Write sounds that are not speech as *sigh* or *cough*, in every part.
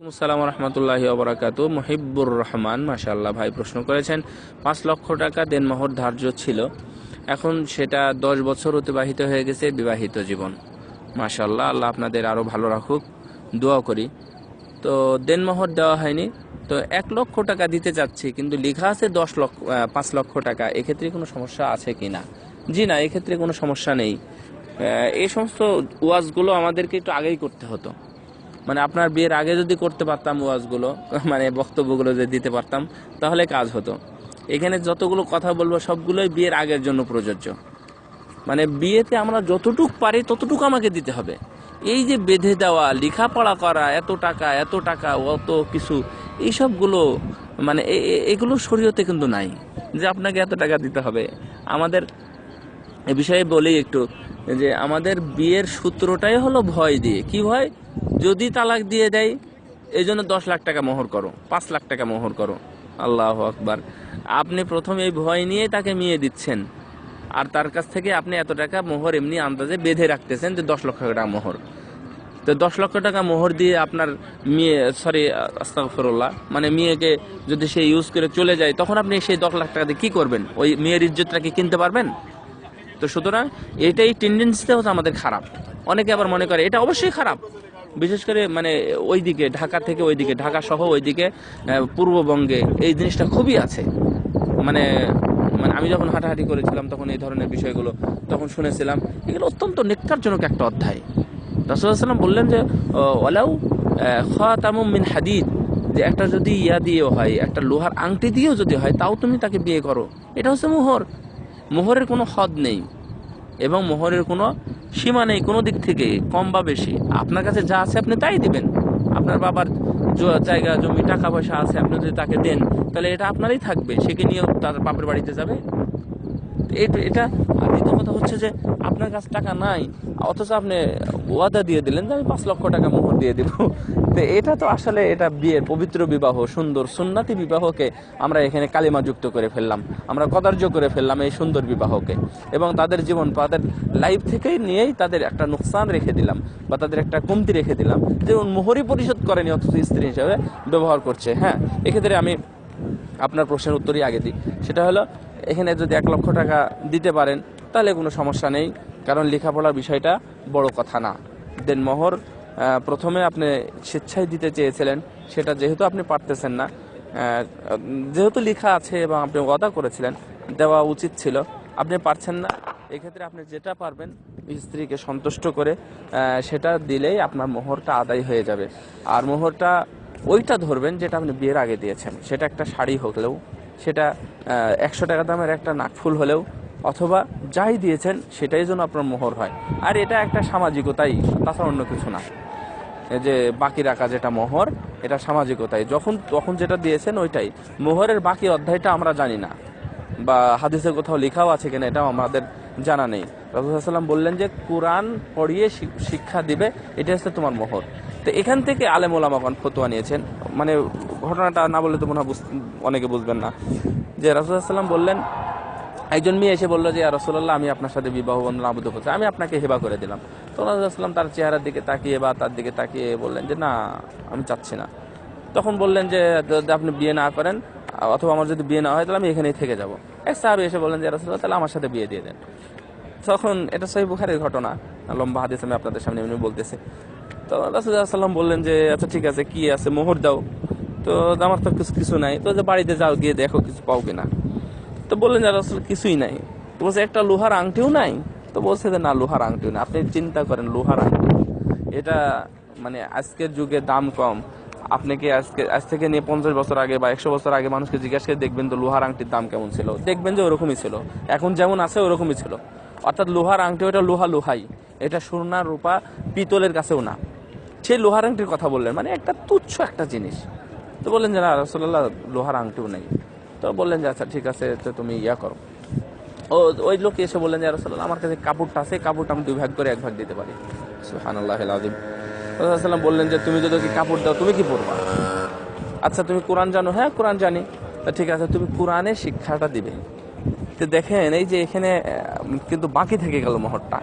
আসসালাম রহমতুল্লাহি ওবরাকাত মহিবুর রহমান মাশাল্লাহ ভাই প্রশ্ন করেছেন, পাঁচ লক্ষ টাকা দেনমোহর ধার্য ছিল। এখন সেটা দশ বছর অতিবাহিত হয়ে গেছে, বিবাহিত জীবন। মাশাল্লাহ আল্লাহ আপনাদের আরও ভালো রাখুক। দোয়া করি। তো দেনমোহর দেওয়া হয়নি। তো এক লক্ষ টাকা দিতে চাচ্ছি, কিন্তু লেখা আছে দশ লক্ষ পাঁচ লক্ষ টাকা। এক্ষেত্রে কোনো সমস্যা আছে কি না? জি না, এক্ষেত্রে কোনো সমস্যা নেই। এই সমস্ত ওয়াজগুলো আমাদেরকে একটু আগেই করতে হতো। মানে আপনার বিয়ের আগে যদি করতে পারতাম ওয়াজগুলো *laughs* মানে বক্তব্যগুলো যদি দিতে পারতাম, তাহলে কাজ হতো। এখানে যতগুলো কথা বলব, সবগুলোই বিয়ের আগের জন্য প্রযোজ্য। মানে বিয়েতে আমরা যতটুক পারি, ততটুকু আমাকে দিতে হবে। এই যে বেঁধে দেওয়া, লেখাপড়া করা, এত টাকা এত টাকা, অত কিছু, এইসবগুলো মানে এগুলো শরীয়তে কিন্তু নাই যে আপনাকে এত টাকা দিতে হবে। আমাদের, এ বিষয়ে বলি একটু, যে আমাদের বিয়ের সূত্রটাই হলো ভয় দিয়ে। কি ভয়? যদি তালাক দিয়ে দেয় এই জন্য দশ লাখ টাকা মোহর করো, পাঁচ লাখ টাকা মোহর করো। আল্লাহ আকবার। আপনি প্রথম এই ভয় নিয়ে তাকে মিয়ে দিচ্ছেন। আর তার কাছ থেকে আপনি এত টাকা মোহর এমনি আন্দাজে বেঁধে রাখতেছেন যে দশ লক্ষ টাকা মোহর। তো দশ লক্ষ টাকা মোহর দিয়ে আপনার মেয়ে সরি আস্তাগফিরুল্লাহ মানে মেয়েকে যদি সে ইউজ করে চলে যায়, তখন আপনি সেই দশ লাখ টাকা দিয়ে কী করবেন? ওই মেয়ের ইজ্জতটা কি কিনতে পারবেন? তো সুতরাং এটাই টেন্ডেন্সিটা হচ্ছে আমাদের খারাপ। অনেকে আবার মনে করে, এটা অবশ্যই খারাপ। বিশেষ করে মানে ওইদিকে, ঢাকা থেকে ওইদিকে, ঢাকা সহ ওইদিকে পূর্ববঙ্গে এই জিনিসটা খুবই আছে। মানে মানে আমি যখন হাঁটাহাঁটি করেছিলাম তখন এই ধরনের বিষয়গুলো তখন শুনেছিলাম। এগুলো অত্যন্ত নেককারজনক একটা অধ্যায়। রাসুল্লাহাম বললেন যে ওলাউ খাতামুম মিন হাদিদ যে একটা যদি ইয়া দিয়েও হয়, একটা লোহার আংটি দিয়েও যদি হয়, তাও তুমি তাকে বিয়ে করো। এটা হচ্ছে মোহর। মোহরের কোনো হদ নেই। এবং মোহরের কোনো সীমা নেই, কোনো দিক থেকে, কম বা বেশি। আপনার কাছে যা আছে আপনি তাই দিবেন। আপনার বাবার জায়গা, জমি, টাকা পয়সা আছে, আপনি যদি তাকে দেন, তাহলে এটা আপনারই থাকবে। সেকে নিয়েও তার বাপের বাড়িতে যাবে? এটা- আর কথা হচ্ছে যে আপনার কাছে টাকা নাই, অথচ আপনি ওয়াদা দিয়ে দিলেন যে আমি পাঁচ লক্ষ টাকা মোহর দিয়ে দিব। তো এটা তো আসলে এটা বিয়ের পবিত্র বিবাহ, সুন্দর সুন্নাতি বিবাহকে আমরা এখানে কালিমা যুক্ত করে ফেললাম। আমরা কদার্য করে ফেললাম এই সুন্দর বিবাহকে। এবং তাদের জীবন, তাদের লাইফ থেকেই নিয়েই তাদের একটা নোকসান রেখে দিলাম, বা তাদের একটা কমতি রেখে দিলাম। যেমন মোহরই পরিশোধ করেনি, অথচ স্ত্রী হিসাবে ব্যবহার করছে। হ্যাঁ এক্ষেত্রে আমি আপনার প্রশ্নের উত্তরই আগে দিই। সেটা হলো এখানে যদি এক লক্ষ টাকা দিতে পারেন, তাহলে কোনো সমস্যা নেই। কারণ লেখাপড়ার বিষয়টা বড় কথা না। দেন মোহর প্রথমে আপনি স্বেচ্ছায় দিতে চেয়েছিলেন, সেটা যেহেতু আপনি পারতেছেন না যেহেতু লেখা আছে এবং আপনি ওয়াদা করেছিলেন, দেওয়া উচিত ছিল। আপনি পারছেন না, এক্ষেত্রে আপনি যেটা পারবেন, স্ত্রীকে সন্তুষ্ট করে সেটা দিলেই আপনার মোহরটা আদায় হয়ে যাবে। আর মোহরটা ওইটা ধরবেন, যেটা আপনি বিয়ের আগে দিয়েছেন। সেটা একটা শাড়ি হলেও সেটা একশো টাকা দামের একটা নাকফুল হলেও, অথবা যাই দিয়েছেন সেটাই যেন আপনার মোহর হয়। আর এটা একটা সামাজিকতাই, তাছাড়া অন্য কিছু না। যে বাকি রাখা যেটা মোহর, এটা সামাজিকতাই। যখন, তখন যেটা দিয়েছেন ওইটাই। মোহরের বাকি অধ্যায়টা আমরা জানি না, বা হাদিসে কোথাও লেখাও আছে কিনা এটাও আমাদের জানা নেই। রাজুসাল্লাম বললেন যে, কোরআন পড়িয়ে শিক- শিক্ষা দিবে এটা হচ্ছে তোমার মোহর। তো এখান থেকে আলেম ওলামাগণ ফতোয়া নিয়েছেন। মানে ঘটনাটা না বললে তো মনে হয় অনেকে বুঝবেন না। যে রাসুসাল্লাম বললেন, একজন মেয়ে এসে বলল যে রসল্লাহ আমি আপনার সাথে বিবাহ বন্ধন আবদ্ধ করছি, আমি আপনাকে হেবা করে দিলাম। তো রাজুসাল্লাম তার চেহারার দিকে তাকিয়ে বা তার দিকে তাকিয়ে বললেন যে, না, আমি চাচ্ছি না। তখন বললেন যে, যদি আপনি বিয়ে না করেন, অথবা আমার যদি বিয়ে না হয়, তাহলে আমি এখানেই থেকে যাব। এক সাহাবি এসে বললেন যে রসল্লাহ তাহলে আমার সাথে বিয়ে দিয়ে দেন। তখন এটা সহি বুখারের ঘটনা। লম্বা হাদিস আমি আপনাদের সামনে এমনি বলতেছি। তো রাসুল্লাহাম বললেন যে আচ্ছা ঠিক আছে, কি আছে? মোহর দাও। তো আমার তো কিছু কিছু নাই। তো যে বাড়িতে যাও, গিয়ে দেখো কিছু পাও কিনা। তো বললেন যে রাসুল কিছুই নাই। তো বলছে, একটা লোহার আংটিও নাই? তো বলছে যে, না, লোহার আংটিও না আপনি চিন্তা করেন, লোহার আংটি, এটা মানে আজকের যুগে দাম কম। আপনি কি আজকে, আজ থেকে নিয়ে পঞ্চাশ বছর আগে বা একশো বছর আগে মানুষকে জিজ্ঞাসা করে দেখবেন তো লোহার আংটির দাম কেমন ছিল? দেখবেন যে, ওরকমই ছিল। এখন যেমন আছে, ওরকমই ছিল। অর্থাৎ লোহার আংটি, ওটা লোহা লোহাই এটা সোনা, রূপা, পিতলের কাছেও না। সেই লোহার আংটির কথা বললেন। মানে একটা তুচ্ছ একটা জিনিস। তো বললেন যে, না রসল্লাহ লোহার আংটিও নেই। তো বললেন যে আচ্ছা ঠিক আছে, তো তুমি ইয়া করো। ও, ওই লোক এসে বললেন যে রসল্লাহ আমার কাছে কাপড়টা আছে কাপড়টা আমি দুই ভাগ করে এক ভাগ দিতে পারি। সুহান আল্লাহ আজিম রসুলাম বললেন যে, তুমি যদি কাপড় দাও, তুমি কি পরবা? আচ্ছা তুমি কোরআন জানো? হ্যাঁ কোরআন জানি। তা ঠিক আছে, তুমি কোরআনের শিক্ষাটা দিবে। তো দেখেন, এই যে এখানে কিন্তু বাকি থেকে গেল মোহরটা।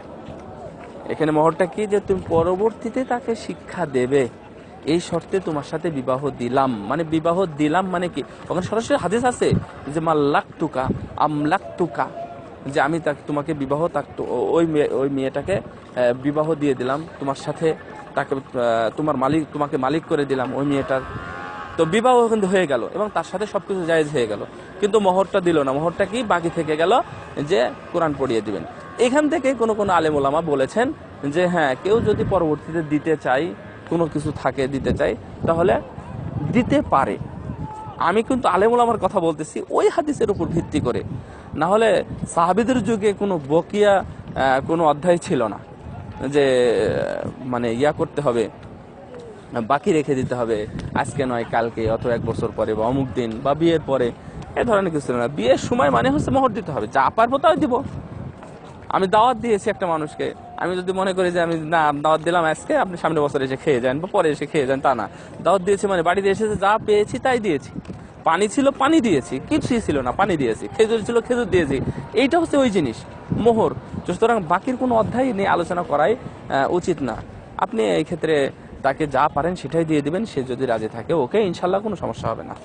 এখানে মহরটা কি? যে তুমি পরবর্তীতে তাকে শিক্ষা দেবে। এই শর্তে তোমার সাথে বিবাহ দিলাম। মানে বিবাহ দিলাম মানে কি? ওখানে সরাসরি হাদিস আছে যে মাল্লাক তুকা আমলাক তুকা যে আমি তাকে, তোমাকে বিবাহ তাক ওই মেয়ে, ওই মেয়েটাকে বিবাহ দিয়ে দিলাম। তোমার সাথে তাকে তোমার মালিক, তোমাকে মালিক করে দিলাম ওই মেয়েটার। তো বিবাহ কিন্তু হয়ে গেল এবং তার সাথে সব কিছু জায়েজ হয়ে গেল। কিন্তু মোহরটা দিল না। মোহরটা কি? বাকি থেকে গেল যে, কোরআন পড়িয়ে দিবেন। এখান থেকে কোনো কোনো আলেম ওলামা বলেছেন যে হ্যাঁ কেউ যদি পরবর্তীতে দিতে চাই, কোনো কিছু থাকে দিতে চাই, তাহলে দিতে পারে। আমি কিন্তু আলেমুল আমার কথা বলতেছি, ওই হাদিসের উপর ভিত্তি করে। না হলে সাহাবিদের যুগে কোনো বকিয়া কোনো অধ্যায় ছিল না যে মানে ইয়া করতে হবে, বাকি রেখে দিতে হবে, আজকে নয়, কালকে, অথবা এক বছর পরে বা অমুক দিন বা বিয়ের পরে, এ ধরনের কিছু না। বিয়ের সময় মানে হচ্ছে মোহর দিতে হবে, যা পারব তাই দিব। আমি দাওয়াত দিয়েছি একটা মানুষকে। আমি যদি মনে করি যে আমি না, দাওয়াত দিলাম আজকে, আপনি সামনে বছর এসে খেয়ে যান বা পরে এসে খেয়ে যান, তা না। দাওয়াত দিয়েছি মানে বাড়িতে এসেছে যা পেয়েছি তাই দিয়েছি। পানি ছিল, পানি দিয়েছি, কিছুই ছিল না, পানি দিয়েছি। খেজুর ছিল, খেজুর দিয়েছি। এইটা হচ্ছে ওই জিনিস, মোহর। সুতরাং বাকির কোনো অধ্যায় নিয়ে আলোচনা করাই উচিত না। আপনি এই ক্ষেত্রে তাকে যা পারেন সেটাই দিয়ে দিবেন, সে যদি রাজি থাকে, ওকে ইনশাল্লাহ কোনো সমস্যা হবে না।